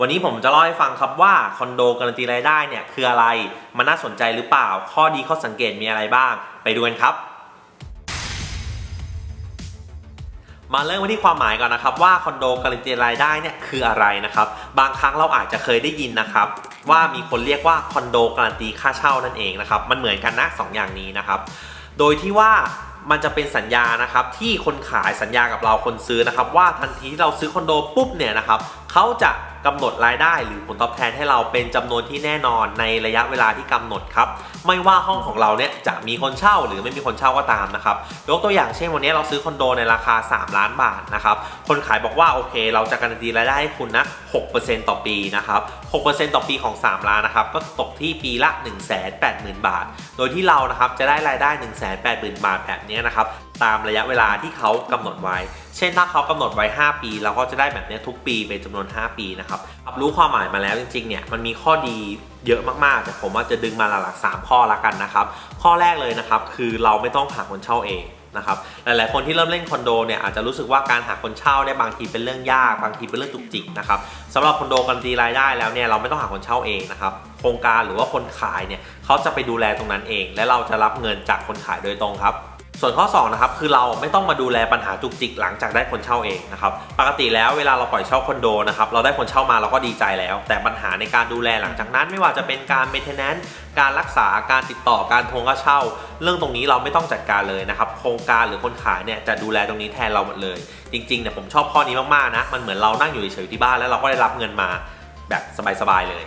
วันนี้ผมจะเล่าให้ฟังครับว่าคอนโดการันตีรายได้เนี่ยคืออะไร มันน่าสนใจหรือเปล่า ข้อดีข้อสังเกตมีอะไรบ้าง ไปดูกันครับ มาเริ่มกันที่ความหมายก่อนนะครับว่าคอนโดการันตีรายได้เนี่ยคืออะไรนะครับ บางครั้งเราอาจจะเคยได้ยินนะครับว่ามีคนเรียกว่าคอนโดการันตีค่าเช่านั่นเองนะครับ มันเหมือนกันนะสองอย่างนี้นะครับ โดยที่ว่ามันจะเป็นสัญญานะครับที่คนขายสัญญากับเราคนซื้อนะครับ ว่าทันทีที่เราซื้อคอนโดปุ๊บเนี่ยนะครับเขาจะ กำหนดรายได้หรือผลตอบแทนให้เราเป็นจำนวนที่แน่นอนในระยะเวลาที่กำหนดครับไม่ว่าห้องของเราเนี่ยจะมีคนเช่าหรือไม่มีคนเช่าก็ตามนะครับยกตัวอย่างเช่นวันนี้เราซื้อคอนโดในราคา 3 ล้านบาทนะครับคนขายบอกว่าโอเค เราจะการันตีรายได้ให้คุณนะ 6%ต่อปีนะครับ 6%ต่อปีของ 3 ล้านนะครับก็ตกที่ปีละ 180,000 บาท โดยที่เรานะครับจะได้รายได้ 180,000 บาทแบบนี้นะครับ ตามระยะเวลาที่เขากำหนดไว้ เช่นถ้าเขากำหนดไว้ 5 ปี เราก็จะได้แบบนี้ทุกปีเป็นจำนวน 5 ปีนะครับรับรู้ความหมายมาแล้วจริงๆเนี่ยมันมีข้อดีเยอะมากๆ แต่ผมว่าจะดึงมาหลักๆ3ข้อละกันนะครับ ข้อแรกเลยนะครับคือเราไม่ต้องหาคนเช่าเองนะครับหลายๆ คนที่เริ่มเล่นคอนโดเนี่ยอาจจะรู้สึกว่าการหาคนเช่าเนี่ยบางทีเป็นเรื่องยากบางทีเป็นเรื่องจุกจิกนะครับสำหรับคอนโดการันตีรายได้แล้วเนี่ยเราไม่ต้องหาคนเช่าเองนะครับโครงการหรือว่าคนขายเนี่ยเขาจะไปดูแลตรงนั้นเอง และเราจะรับเงินจากคนขายโดยตรงครับ ส่วนข้อ2นะครับคือเราไม่ต้องมาดูแลปัญหาจุกจิกหลังจากได้คนเช่าเองนะครับปกติแล้วเวลาเราปล่อยเช่าคอนโดนะครับเราได้คนเช่ามาเราก็ดีใจแล้ว แต่ปัญหาในการดูแลหลังจากนั้น ไม่ว่าจะเป็นการ maintenance การรักษาการติดต่อการทวงค่าเช่า เรื่องตรงนี้เราไม่ต้องจัดการเลยนะครับโครงการหรือคนขายเนี่ยจะดูแลตรงนี้แทนเราหมดเลย จริงๆเนี่ยผมชอบข้อนี้มากๆนะมันเหมือนเรานั่งอยู่เฉยๆที่บ้านแล้วเราก็ได้รับเงินมาแบบสบายๆเลย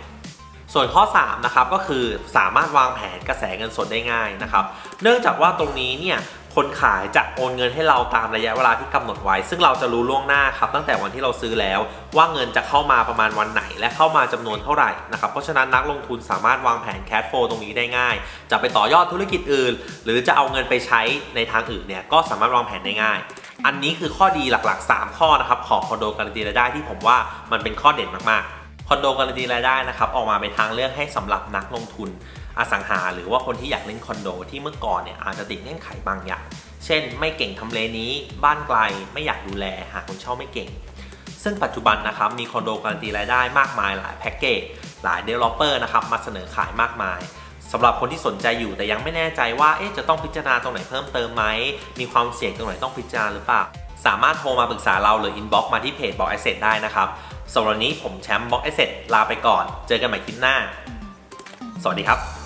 ส่วนข้อ3นะครับก็คือสามารถวางแผนกระแสเงินสดได้ง่ายนะครับ เนื่องจากว่าตรงนี้เนี่ย คนขายจะโอนเงินให้เราตามระยะเวลาที่กำหนดไว้ ซึ่งเราจะรู้ล่วงหน้าครับตั้งแต่วันที่เราซื้อแล้ว ว่าเงินจะเข้ามาประมาณวันไหน และเข้ามาจำนวนเท่าไหร่นะครับเพราะฉะนั้นนักลงทุนสามารถวางแผนแค h โฟตรงนี้ได้ง่าย จะไปต่อยอดธุรกิจอื่น หรือจะเอาเงินไปใช้ในทางอื่นเนี่ยก็สามารถวางแผนได้ง่าย อันนี้คือข้อดีหลักๆ 3 ข้อนะครับของคอนโดการันตีรายได้ที่ผมว่ามันเป็นข้อเด่นมากๆ อนโดการันตีรายได้นะครับออกมาเป็นทางเลือกให้สำหรับนักลงทุนอสังหา หรือว่าคนที่อยากเล่นคอนโดที่เมื่อก่อนเนี่ยอาจจะติดเงื่อนไขบางอย่างเช่น ไม่เก่งทำเลนี้ บ้านไกลไม่อยากดูแลหาคนเช่าไม่เก่ง ซึ่งปัจจุบันนะครับมีคอนโดการันตีรายได้มากมายหลายแพ็กเกจหลาย developer นะครับมาเสนอขายมากมายสำหรับคนที่สนใจอยู่แต่ยังไม่แน่ใจว่าเอ๊ะจะต้องพิจารณาตรงไหนเพิ่มเติมไหมมีความเสี่ยงตรงไหนต้องพิจารณาหรือเปล่าสามารถโทรมาปรึกษาเราหรือ inbox มาที่เพจบอกไอเซได้นะครับ สำหรับวันนี้ผมแชมป์บอกเอเซลาไปก่อน เจอกันใหม่คลิปหน้า สวัสดีครับ